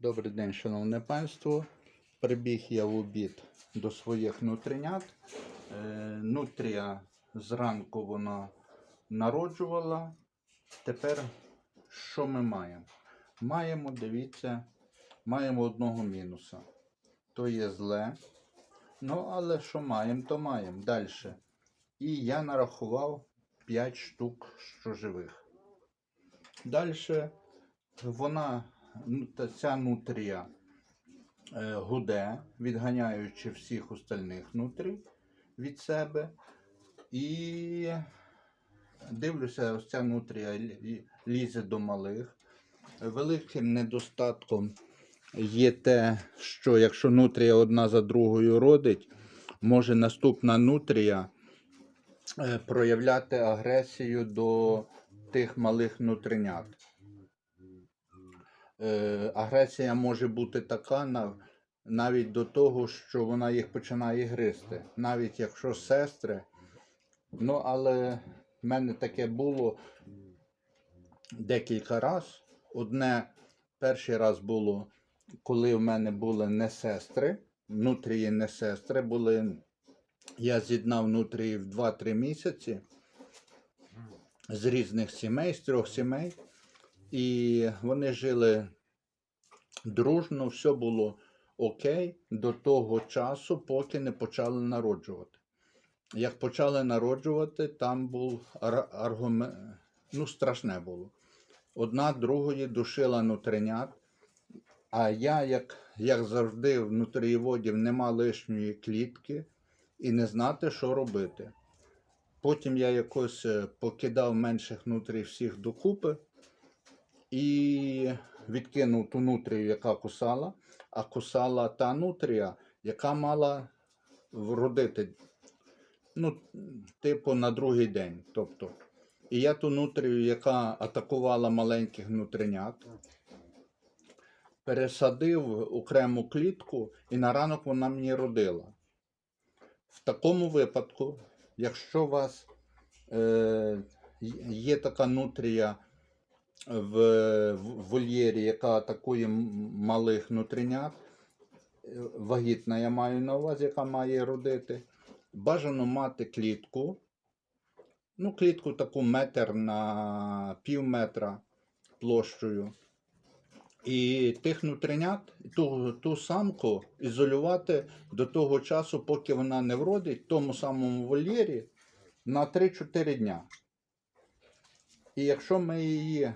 Добрий день, шановне панство. Прибіг я в обід до своїх нутринят. Е, Нутрія зранку вона народжувала. Тепер що ми маємо? Маємо, дивіться, маємо одного мінуса. То є зле. Ну, але що маємо, то маємо. Далі. І я нарахував 5 штук що живих. Далі вона, ця нутрія е, гуде, відганяючи всіх остальних нутрій від себе. І дивлюся, ось ця нутрія лізе до малих. Великим недостатком є те, що якщо нутрія одна за другою родить, може наступна нутрія е, проявляти агресію до тих малих нутринят. Е, агресія може бути така навіть до того, що вона їх починає гризти. Навіть якщо сестри. Ну, але в мене таке було декілька разів. Одне перший раз було, коли в мене були не сестри, нутрії не сестри, були. Я з'єднав нутрії в 2-3 місяці з різних сімей, з трьох сімей. І вони жили дружно, все було окей до того часу, поки не почали народжувати. Як почали народжувати, там був ар- аргумент, ну, страшне було. Одна другої душила нутринят, а я, як, як завжди, в нутрієводів нема лишньої клітки і не знати, що робити. Потім я якось е, покидав менших нутрій всіх докупи і відкинув ту нутрію, яка кусала, а кусала та нутрія, яка мала вродити, ну, типу, на другий день. Тобто. І я ту нутрію, яка атакувала маленьких нутринят, пересадив окрему клітку, і на ранок вона мені родила. В такому випадку, якщо у вас е, є така нутрія в, вольєрі, яка атакує малих нутринят, е, вагітна я маю на увазі, яка має родити, бажано мати клітку. Ну, клітку таку метр на пів метра площею. І тих нутринят, ту, ту самку ізолювати до того часу, поки вона не вродить, в тому самому вольєрі на 3-4 дня. І якщо ми її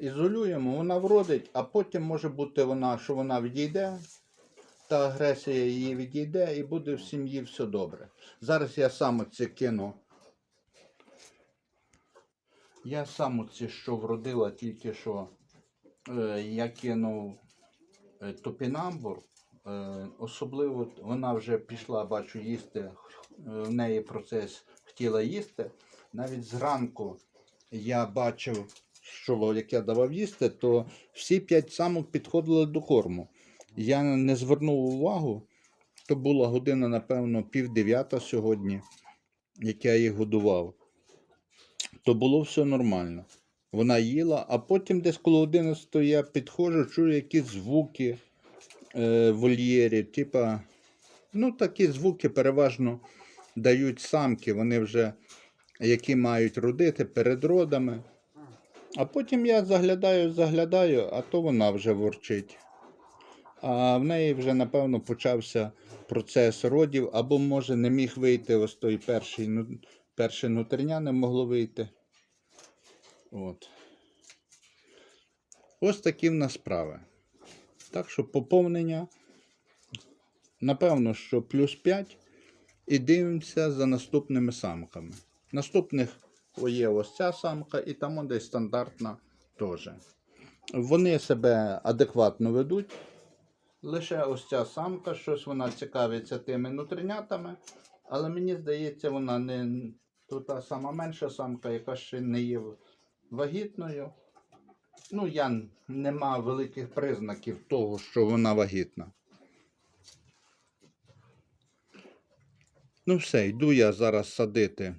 ізолюємо, вона вродить, а потім може бути вона, що вона відійде, та агресія її відійде, і буде в сім'ї все добре. Зараз я сам це кину. Я сам оце, що вродила, тільки що е, я кинув е, топінамбур. Е, особливо вона вже пішла, бачу, їсти. Е, В неї процес хотіла їсти. Навіть зранку я бачив, що як я давав їсти, то всі п'ять самок підходили до корму. Я не звернув увагу. То була година, напевно, пів дев'ята сьогодні, як я їх годував. То було все нормально. Вона їла, а потім десь коло 11 я підходжу, чую якісь звуки е, вольєрі. Типа, ну, такі звуки переважно дають самки, вони вже які мають родити перед родами. А потім я заглядаю, заглядаю, а то вона вже ворчить. А в неї вже, напевно, почався процес родів, або, може, не міг вийти ось той перший, перше нутрення не могло вийти. От. Ось такі в нас справи. Так що поповнення, напевно, що плюс 5. І дивимося за наступними самками. Наступних є ось ця самка, і там десь стандартна теж. Вони себе адекватно ведуть. Лише ось ця самка, щось вона цікавиться тими нутринятами, але мені здається, вона не то та сама менша самка, яка ще не є вагітною. Ну, я н- нема великих признаків того, що вона вагітна. Ну, все, йду я зараз садити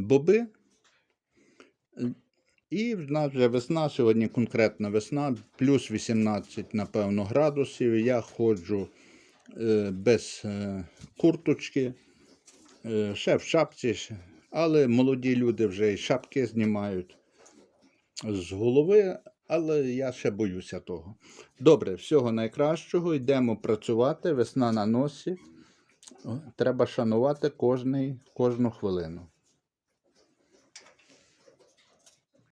боби. Е, І в нас вже весна, сьогодні конкретна весна, плюс 18, напевно, градусів. Я ходжу е, без е, курточки, е, ще в шапці, але молоді люди вже і шапки знімають з голови, але я ще боюся того. Добре, всього найкращого. Йдемо працювати. Весна на носі. Треба шанувати кожний, кожну хвилину.